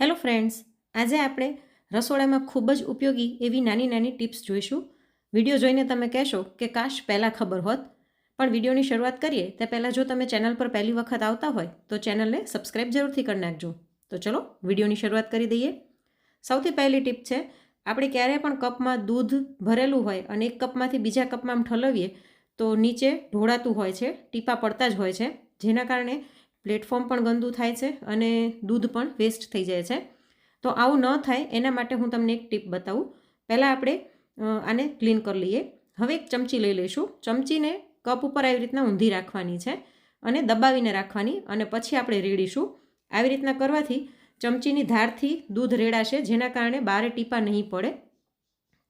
Hello friends, આજે આપણે રસોડામાં ખૂબ જ ઉપયોગી એવી નાની નાની ટિપ્સ જોઈશું. વીડિયો જોઈને તમે કહેશો કે કાશ પહેલાં ખબર હોત. પણ વિડીયોની શરૂઆત કરીએ તે પહેલાં જો તમે ચેનલ પર પહેલી વખત આવતા હોય તો ચેનલને સબસ્ક્રાઈબ જરૂરથી કરી નાખજો. તો ચલો વિડીયોની શરૂઆત કરી દઈએ. સૌથી પહેલી ટીપ છે, આપણે ક્યારે પણ કપમાં દૂધ ભરેલું હોય અને એક કપમાંથી બીજા કપમાં આમ ઠલવીએ તો નીચે ઢોળાતું હોય છે, ટીપા પડતા જ હોય છે. જેના કારણે પ્લેટફોર્મ પણ ગંદુ થાય છે અને દૂધ પણ વેસ્ટ થઈ જાય છે. તો આવું ન થાય, એના માટે હું તમને એક ટીપ બતાવું. પહેલાં આપણે આને ક્લીન કરી લઈએ. હવે એક ચમચી લઈ લઈશું. ચમચીને કપ ઉપર આવી રીતના ઊંધી રાખવાની છે અને દબાવીને રાખવાની અને પછી આપણે રેડીશું. આવી રીતના કરવાથી ચમચીની ધારથી દૂધ રેડાશે, જેના કારણે બારે ટીપા નહીં પડે.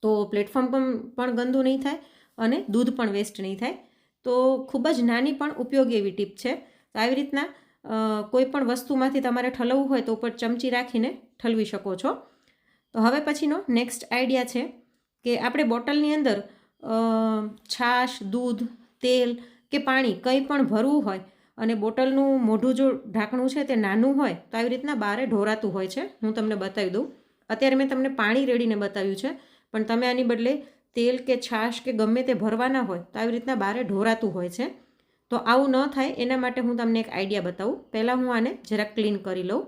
તો પ્લેટફોર્મ પણ પણ ગંદુ નહીં થાય અને દૂધ પણ વેસ્ટ નહીં થાય. તો ખૂબ જ નાની પણ ઉપયોગી એવી ટીપ છે. તો આવી રીતના કોઈપણ કોઈ પણ વસ્તુમાંથી તમારે ઠલવવું હોય તો ઉપર ચમચી રાખીને ઠલવી શકો છો. તો હવે પછીનો નેક્સ્ટ આઈડિયા છે કે આપણે બોટલની અંદર છાશ, દૂધ, તેલ કે પાણી કંઈ પણ ભરવું હોય અને બોટલનું મોઢું જો ઢાંકણું છે તે નાનું હોય તો આવી રીતના બારે ઢોરાતું હોય છે. હું તમને બતાવી દઉં. અત્યારે મેં તમને પાણી રેડીને બતાવ્યું છે, પણ તમે આની બદલે તેલ કે છાશ કે ગમે તે ભરવાના હોય તો આવી રીતના બારે ઢોરાતું હોય છે. તો આવું ન થાય, એના માટે હું તમને એક આઈડિયા બતાવું. પહેલાં હું આને જરાક ક્લીન કરી લઉં.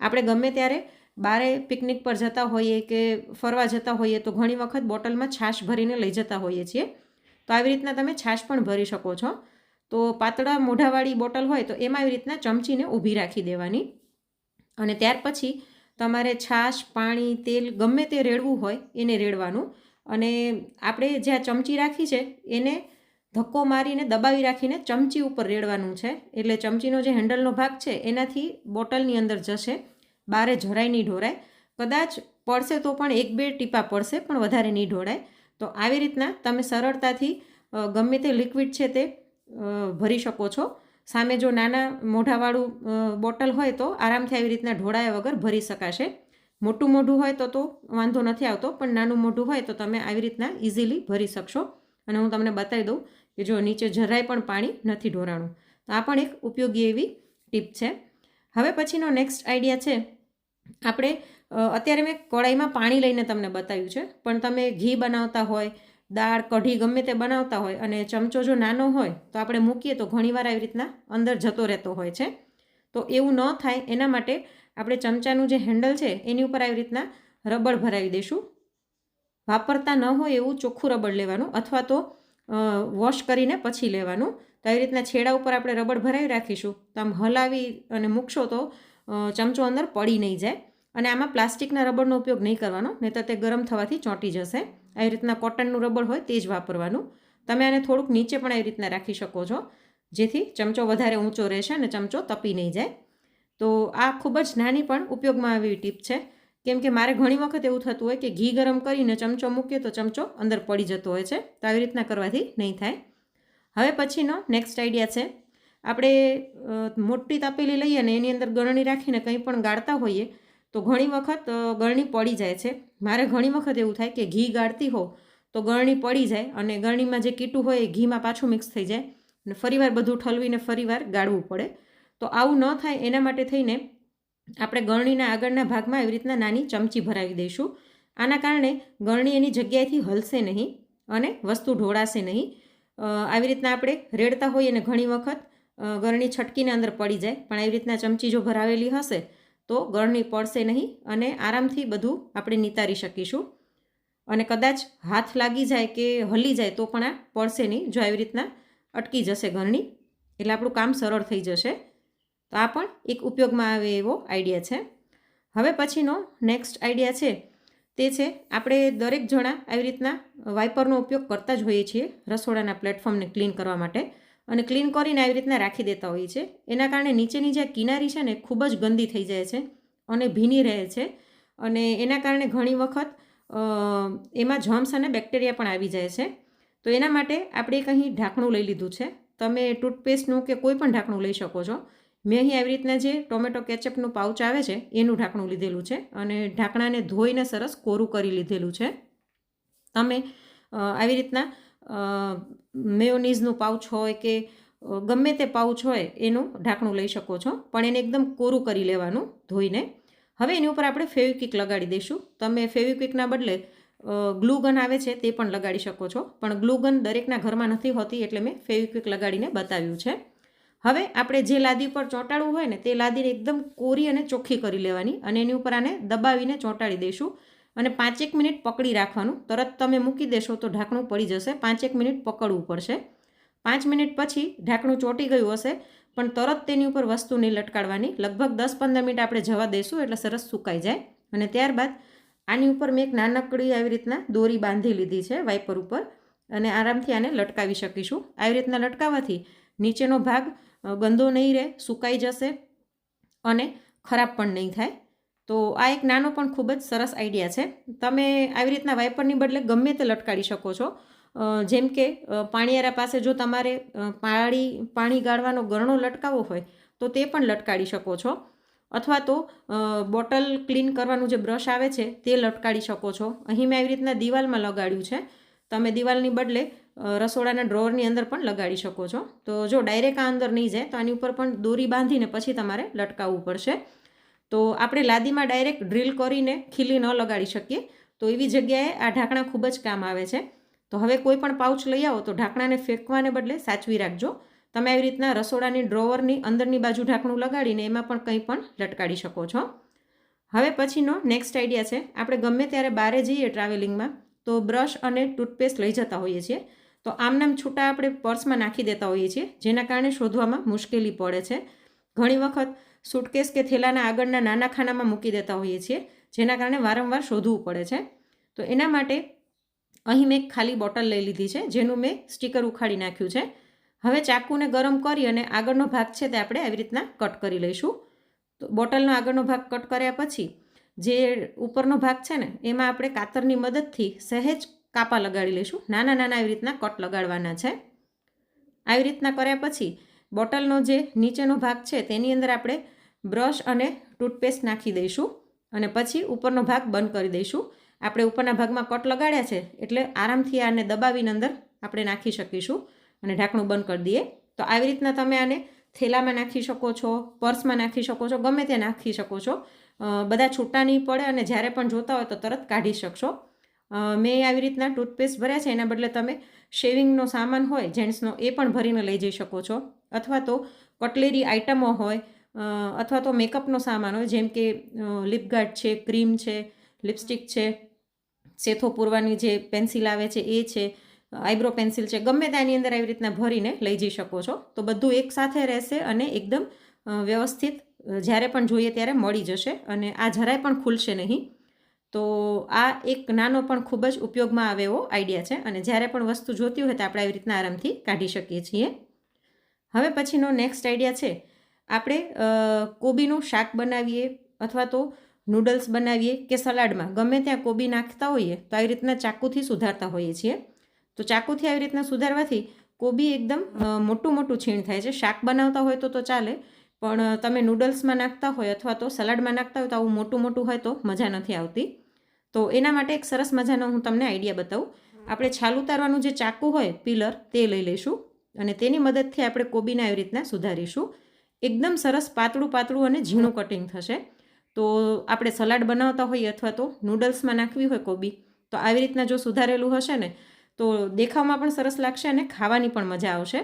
આપણે ગમે ત્યારે બારે પિકનિક પર જતા હોઈએ કે ફરવા જતા હોઈએ, તો ઘણી વખત બોટલમાં છાશ ભરીને લઈ જતા હોઈએ છીએ. તો આવી રીતના તમે છાશ પણ ભરી શકો છો. તો પાતળા મોઢાવાળી બોટલ હોય, તો એમાં આવી રીતના ચમચીને ઊભી રાખી દેવાની. અને ત્યાર પછી તમારે છાશ, પાણી, તેલ ગમે તે રેડવું હોય, એને રેડવાનું. અને આપણે જ્યાં ચમચી રાખી છે, એને ધક્કો મારીને દબાવી રાખીને ચમચી ઉપર રેડવાનું છે. એટલે ચમચીનો જે હેન્ડલનો ભાગ છે, એનાથી બોટલની અંદર જશે. બારે જરાય નહીં ઢોળાય કદાચ પડશે તો પણ એક બે ટીપા પડશે, પણ વધારે નહીં ઢોળાય તો આવી રીતના તમે સરળતાથી ગમે તે લિક્વિડ છે તે ભરી શકો છો. સામે જો નાના મોઢાવાળું બોટલ હોય તો આરામથી આવી રીતના ઢોળાયા વગર ભરી શકાશે. મોટું મોઢું હોય તો તો વાંધો નથી આવતો, પણ નાનું મોઢું હોય તો તમે આવી રીતના ઇઝીલી ભરી શકશો. અને હું તમને બતાવી દઉં કે જો નીચે જરાય પણ પાણી નથી ઢોરાણું. તો આ પણ એક ઉપયોગી એવી ટીપ છે. હવે પછીનો નેક્સ્ટ આઈડિયા છે. આપણે અત્યારે મેં કડાઈમાં પાણી લઈને તમને બતાવ્યું છે. પણ તમે ઘી બનાવતા હોય, દાળ, કઢી ગમે તે બનાવતા હોય અને ચમચો જો નાનો હોય, તો આપણે મૂકીએ તો ઘણીવાર આવી રીતના અંદર જતો રહેતો હોય છે. તો એવું ન થાય. એના માટે આપણે ચમચાનું જે હેન્ડલ છે, એની ઉપર આવી રીતના રબડ ભરાવી દઈશું. વાપરતા ન હોય એવું ચોખ્ખું રબડ લેવાનું અથવા તો વોશ કરીને પછી લેવાનું. તો આવી રીતના છેડા ઉપર આપણે રબડ ભરાવી રાખીશું. તો આમ હલાવી અને મૂકશો તો ચમચો અંદર પડી નહીં જાય. અને આમાં પ્લાસ્ટિકના રબરનો ઉપયોગ નહીં કરવાનો નહીં તો તે ગરમ થવાથી ચોંટી જશે. આવી રીતના કોટનનું રબર હોય તે જ વાપરવાનું. તમે આને થોડુંક નીચે પણ આવી રીતના રાખી શકો છો, જેથી ચમચો વધારે ઊંચો રહેશે અને ચમચો તપી નહીં જાય. તો આ ખૂબ જ નાની પણ ઉપયોગમાં આવી ટીપ છે. કેમ કે મારે ઘણી વખત એવું થતું હોય કે ઘી ગરમ કરીને ચમચો મૂકીએ તો ચમચો અંદર પડી જતો હોય છે. તો આવી રીતના કરવાથી નહીં થાય. હવે પછીનો નેક્સ્ટ આઈડિયા છે. આપણે મોટી તપેલી લઈએ અને એની અંદર ગળણી રાખીને કંઈ પણ ગાળતા હોઈએ તો ઘણી વખત ગળણી પડી જાય છે. મારે ઘણી વખત એવું થાય કે ઘી ગાળતી હોઉં તો ગળણી પડી જાય અને ગળણીમાં જે કીટું હોય એ ઘીમાં પાછું મિક્સ થઈ જાય. અને ફરીવાર બધું ઠલવીને ફરીવાર ગાળવું પડે. તો આવું ન થાય એના માટે થઈને આપણે ગળણીના આગળના ભાગમાં એવી રીતના નાની ચમચી ભરાવી દઈશું. આના કારણે ગળણી એની જગ્યાએથી હલશે નહીં અને વસ્તુ ઢોળાશે નહીં. આવી રીતના આપણે રેડતા હોઈએ અને ઘણી વખત ગળણી છટકીને અંદર પડી જાય. પણ આવી રીતના ચમચી જો ભરાવેલી હશે, તો ગળણી પડશે નહીં અને આરામથી બધું આપણે નિતારી શકીશું. અને કદાચ હાથ લાગી જાય કે હલી જાય, તો પણ આ પડશે નહીં. જો આવી રીતના અટકી જશે ગળણી એટલે આપણું કામ સરળ થઈ જશે. તો આ પણ એક ઉપયોગમાં આવે એવો આઈડિયા છે. હવે પછીનો નેક્સ્ટ આઈડિયા છે, તે છે આપણે દરેક જણા આવી રીતના વાઇપરનો ઉપયોગ કરતા જ હોઈએ છીએ રસોડાના પ્લેટફોર્મને ક્લીન કરવા માટે અને ક્લીન કરીને આવી રીતના રાખી દેતા હોઈએ છીએ. એના કારણે નીચેની જે કિનારી છે ને ખૂબ જ ગંદી થઈ જાય છે અને ભીની રહે છે અને એના કારણે ઘણી વખત એમાં જર્મ્સ અને બેક્ટેરિયા પણ આવી જાય છે. તો એના માટે આપણે અહીં ઢાંકણું લઈ લીધું છે. તમે ટૂથપેસ્ટનું કે કોઈ પણ ઢાંકણું લઈ શકો છો. મેં અહીં આવી રીતના જે ટોમેટો કેચઅપનું પાઉચ આવે છે, એનું ઢાંકણું લીધેલું છે અને ઢાંકણાને ધોઈને સરસ કોરું કરી લીધેલું છે. તમે આવી રીતના મેયોનીઝનું પાઉચ હોય કે ગમે તે પાઉચ હોય એનું ઢાંકણું લઈ શકો છો, પણ એને એકદમ કોરું કરી લેવાનું ધોઈને. હવે એની ઉપર આપણે ફેવિક્વિક લગાડી દઈશું. તમે ફેવિક્વિકના બદલે ગ્લુગન આવે છે તે પણ લગાડી શકો છો, પણ ગ્લુગન દરેકના ઘરમાં નથી હોતી એટલે મેં ફેવિક્વિક લગાડીને બતાવ્યું છે. હવે આપણે જે લાદી ઉપર ચોંટાડવું હોય ને, તે લાદીને એકદમ કોરી અને ચોખ્ખી કરી લેવાની અને એની ઉપર આને દબાવીને ચોંટાડી દઈશું. અને પાંચેક મિનિટ પકડી રાખવાનું. તરત તમે મૂકી દેશો તો ઢાંકણું પડી જશે. પાંચેક મિનિટ પકડવું પડશે. પાંચ મિનિટ પછી ઢાંકણું ચોંટી ગયું હશે, પણ તરત તેની ઉપર વસ્તુ નહીં લટકાડવાની. લગભગ દસ પંદર મિનિટ આપણે જવા દઈશું એટલે સરસ સુકાઈ જાય. અને ત્યારબાદ આની ઉપર મેં એક નાનકડી આવી રીતના દોરી બાંધી લીધી છે વાઇપર ઉપર. અને આરામથી આને લટકાવી શકીશું. આવી રીતના લટકાવવાથી નીચેનો ભાગ ગંદો નહીં રહે, સુકાઈ જશે અને ખરાબ પણ નહીં થાય. તો આ એક નાનો પણ ખૂબ જ સરસ આઈડિયા છે. તમે આવી રીતના વાઇપરની બદલે ગમે તે લટકાડી શકો છો. જેમ કે પાણીયારા પાસે જો તમારે પાણી પાણી ગાળવાનો ગરણો લટકાવવો હોય, તો તે પણ લટકાડી શકો છો. અથવા તો બોટલ ક્લીન કરવાનું જે બ્રશ આવે છે, તે લટકાડી શકો છો. અહીં મેં આવી રીતના દિવાલમાં લગાડ્યું છે. તમે દિવાલની બદલે રસોડાના ડ્રોવરની અંદર પણ લગાડી શકો છો. તો જો ડાયરેક્ટ આ અંદર નહીં જાય, તો આની ઉપર પણ દોરી બાંધીને પછી તમારે લટકાવવું પડશે. તો આપણે લાદીમાં ડાયરેક્ટ ડ્રીલ કરીને ખીલી ન લગાડી શકીએ. તો એવી જગ્યાએ આ ઢાંકણા ખૂબ જ કામ આવે છે. તો હવે કોઈ પણ પાઉચ લઈ આવો તો ઢાંકણાને ફેંકવાને બદલે સાચવી રાખજો. તમે આવી રીતના રસોડાની ડ્રોવરની અંદરની બાજુ ઢાંકણું લગાડીને એમાં પણ કંઈ પણ લટકાડી શકો છો. હવે પછીનો નેક્સ્ટ આઈડિયા છે. આપણે ગમે ત્યારે બહારે જઈએ ટ્રાવેલિંગમાં તો બ્રશ અને ટૂથપેસ્ટ લઈ જતા હોઈએ છીએ. તો આમનામ છૂટા આપણે પર્સમાં નાખી દેતા હોઈએ છીએ, જેના કારણે શોધવામાં મુશ્કેલી પડે છે. ઘણી વખત સુટકેસ કે થેલાના આગળના નાના ખાનામાં મૂકી દેતા હોઈએ છીએ, જેના કારણે વારંવાર શોધવું પડે છે. તો એના માટે અહીં મેં ખાલી બોટલ લઈ લીધી છે, જેનું મેં સ્ટીકર ઉખાડી નાખ્યું છે. હવે ચાકુને ગરમ કરી અને આગળનો ભાગ છે તે આપણે આવી રીતના કટ કરી લઈશું. તો બોટલનો આગળનો ભાગ કટ કર્યા પછી જે ઉપરનો ભાગ છે ને, એમાં આપણે કાતરની મદદથી સહેજ કાપા લગાડી લઈશું. નાના નાના આવી રીતના કટ લગાડવાના છે. આવી રીતના કર્યા પછી બોટલનો જે નીચેનો ભાગ છે તેની અંદર આપણે બ્રશ અને ટૂથપેસ્ટ નાખી દઈશું અને પછી ઉપરનો ભાગ બંધ કરી દઈશું. આપણે ઉપરના ભાગમાં કટ લગાડ્યા છે એટલે આરામથી આને દબાવીને અંદર આપણે નાખી શકીશું અને ઢાંકણું બંધ કરી દઈએ. તો આવી રીતના તમે આને થેલામાં નાખી શકો છો, પર્સમાં નાખી શકો છો, ગમે ત્યાં નાખી શકો છો. બધા છૂટા નહીં પડે અને જ્યારે પણ જોતા હોય તો તરત કાઢી શકશો. મેં આવી રીતના ટૂથપેસ્ટ ભર્યા છે, એના બદલે તમે શેવિંગનો સામાન હોય, જેન્ટ્સનો, એ પણ ભરીને લઈ જઈ શકો છો. અથવા તો કટલેરી આઇટમો હોય અથવા તો મેકઅપનો સામાન હોય, જેમ કે લિપગાર્ડ છે ક્રીમ છે લિપસ્ટિક છે સેથો પૂરવાની જે પેન્સિલ આવે છે, એ છે આઈબ્રો પેન્સિલ છે, ગમે ત્યાંની અંદર આવી રીતના ભરીને લઈ જઈ શકો છો. તો બધું એકસાથે રહેશે અને એકદમ વ્યવસ્થિત જ્યારે પણ જોઈએ ત્યારે મળી જશે અને આ જરાય પણ ખુલશે નહીં. તો આ એક નાનો પણ ખૂબ જ ઉપયોગમાં આવે એવો આઈડિયા છે અને જ્યારે પણ વસ્તુ જોતી હોય તો આપણે આવી રીતના આરામથી કાઢી શકીએ છીએ. હવે પછીનો નેક્સ્ટ આઈડિયા છે, આપણે કોબીનું શાક બનાવીએ અથવા તો નૂડલ્સ બનાવીએ કે સલાડમાં. ગમે ત્યાં કોબી નાખતા હોઈએ તો આવી રીતના ચાકુથી સુધારતા હોઈએ છીએ. તો ચાકુથી આવી રીતના સુધારવાથી કોબી એકદમ મોટું મોટું છીણ થાય છે. શાક બનાવતા હોય તો તો ચાલે, પણ તમે નૂડલ્સમાં નાખતા હોય અથવા તો સલાડમાં નાખતા હોય તો આવું મોટું મોટું હોય તો મજા નથી આવતી. તો એના માટે એક સરસ મજાનો હું તમને આઈડિયા બતાવું. આપણે છાલ ઉતારવાનું જે ચાકુ હોય, પિલર, તે લઈ લઈશું અને તેની મદદથી આપણે કોબીને આવી રીતના સુધારીશું. એકદમ સરસ પાતળું પાતળું અને ઝીણું કટિંગ થશે. તો આપણે સલાડ બનાવતા હોઈએ અથવા તો નૂડલ્સમાં નાખવી હોય કોબી, તો આવી રીતના જો સુધારેલું હશે ને, તો દેખાવમાં પણ સરસ લાગશે અને ખાવાની પણ મજા આવશે.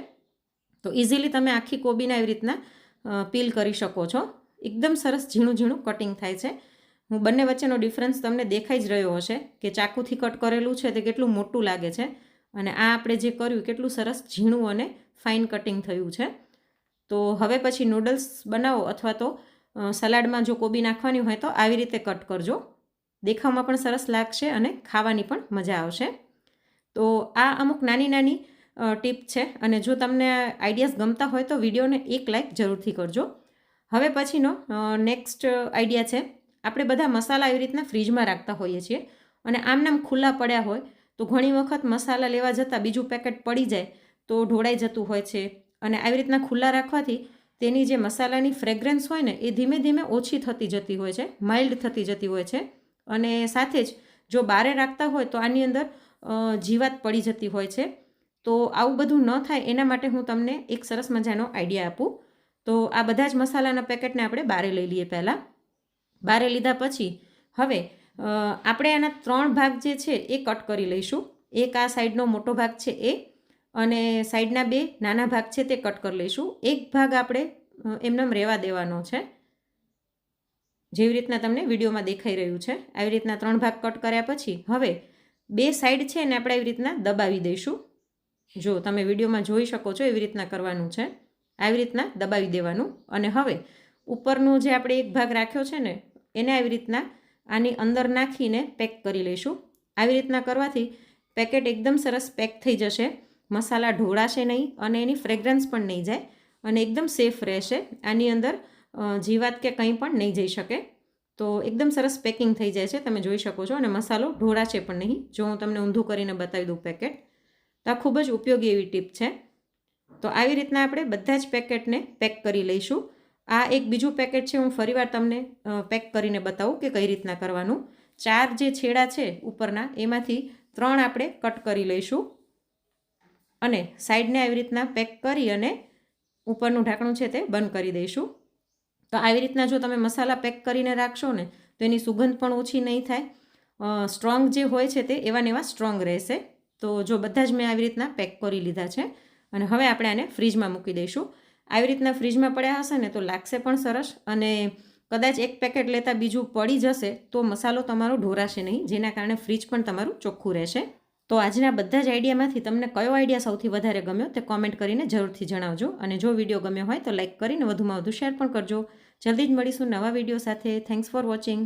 તો ઇઝીલી તમે આખી કોબીને આવી રીતના પીલ કરી શકો છો. એકદમ સરસ ઝીણું ઝીણું કટિંગ થાય છે. હું બંને વચ્ચેનો ડિફરન્સ તમને દેખાઈ જ રહ્યો હશે કે ચાકુથી કટ કરેલું છે તે કેટલું મોટું લાગે છે અને આ આપણે જે કર્યું કેટલું સરસ ઝીણું અને ફાઇન કટિંગ થયું છે. તો હવે પછી નૂડલ્સ બનાવો અથવા તો સલાડમાં જો કોબી નાખવાની હોય તો આવી રીતે કટ કરજો. દેખાવમાં પણ સરસ લાગશે અને ખાવાની પણ મજા આવશે. તો આ અમુક નાની નાની ટીપ છે અને જો તમને આઈડિયાઝ ગમતા હોય તો વિડીયોને એક લાઇક જરૂરથી કરજો. હવે પછીનો નેક્સ્ટ આઈડિયા છે. આપણે બધા મસાલા એવી રીતના ફ્રીજમાં રાખતા હોઈએ છીએ અને આમનામ ખુલ્લા પડ્યા હોય તો ઘણી વખત મસાલા લેવા જતાં બીજું પેકેટ પડી જાય તો ઢોળાઈ જતું હોય છે અને આવી રીતના ખુલ્લા રાખવાથી તેની જે મસાલાની ફ્રેગ્રન્સ હોય ને એ ધીમે ધીમે ઓછી થતી જતી હોય છે, માઇલ્ડ થતી જતી હોય છે અને સાથે જ જો બારે રાખતા હોય તો આની અંદર જીવાત પડી જતી હોય છે. તો આવું બધું ન થાય એના માટે હું તમને એક સરસ મજાનો આઈડિયા આપું. તો આ બધા જ મસાલાના પેકેટને આપણે બારે લઈ લઈએ પહેલાં. બારે લીધા પછી હવે આપણે આના ત્રણ ભાગ જે છે એ કટ કરી લઈશું. એક આ સાઈડનો મોટો ભાગ છે એ અને સાઈડના બે નાના ભાગ છે તે કટ કરી લઈશું. એક ભાગ આપણે એમનેમ રહેવા દેવાનો છે. જેવી રીતના તમને વિડીયોમાં દેખાઈ રહ્યું છે. આવી રીતના ત્રણ ભાગ કટ કર્યા પછી હવે બે સાઈડ છે ને આપણે આવી રીતના દબાવી દઈશું. જો તમે વિડીયોમાં જોઈ શકો છો એવી રીતના કરવાનું છે. આવી રીતના દબાવી દેવાનું. અને હવે ઉપરનો જે આપણે એક ભાગ રાખ્યો છે ને એને આવી રીતના આની અંદર નાખીને પેક કરી લઈશું. આવી રીતના કરવાથી પેકેટ એકદમ સરસ પેક થઈ જશે. મસાલા ઢોળાશે નહીં અને એની ફ્રેગ્રન્સ પણ નહીં જાય અને એકદમ સેફ રહેશે. આની અંદર જીવાત કે કંઈ પણ નહીં જઈ શકે. તો એકદમ સરસ પેકિંગ થઈ જાય છે. તમે જોઈ શકો છો અને મસાલો ઢોળાશે પણ નહીં. જો હું તમને ઊંધું કરીને બતાવી દઉં પેકેટ તો આ ખૂબ જ ઉપયોગી એવી ટીપ છે. તો આવી રીતના આપણે બધા જ પેકેટને પેક કરી લઈશું. આ એક બીજું પેકેટ છે, હું ફરીવાર તમને પેક કરીને બતાવું કે કઈ રીતના કરવાનું. ચાર જે છેડા છે ઉપરના, એમાંથી ત્રણ આપણે કટ કરી લઈશું. અને સાઈડને આવી રીતના પેક કરી અને ઉપરનું ઢાંકણું છે તે બંધ કરી દઈશું. તો આવી રીતના જો તમે મસાલા પેક કરીને રાખશો ને, તો એની સુગંધ પણ ઓછી નહીં થાય. સ્ટ્રોંગ જે હોય છે તે એવા ને એવા સ્ટ્રોંગ રહેશે. તો જો બધા જ મેં આવી રીતના પેક કરી લીધા છે. અને હવે આપણે આને ફ્રીજમાં મૂકી દઈશું. આવી રીતના ફ્રીજમાં પડ્યા હશે ને તો લાગશે પણ સરસ અને કદાચ એક પેકેટ લેતા બીજું પડી જશે તો મસાલો તમારો ઢોરાશે નહીં, જેના કારણે ફ્રીજ પણ તમારું ચોખ્ખું રહેશે. તો આજના બધા જ આઈડિયામાંથી તમને કયો આઈડિયા સૌથી વધારે ગમ્યો તે કોમેન્ટ કરીને જરૂરથી જણાવજો અને જો વીડિયો ગમ્યો હોય તો લાઇક કરીને વધુમાં વધુ શેર પણ કરજો. જલ્દી જ મળીશું નવા વીડિયો સાથે. Thanks for watching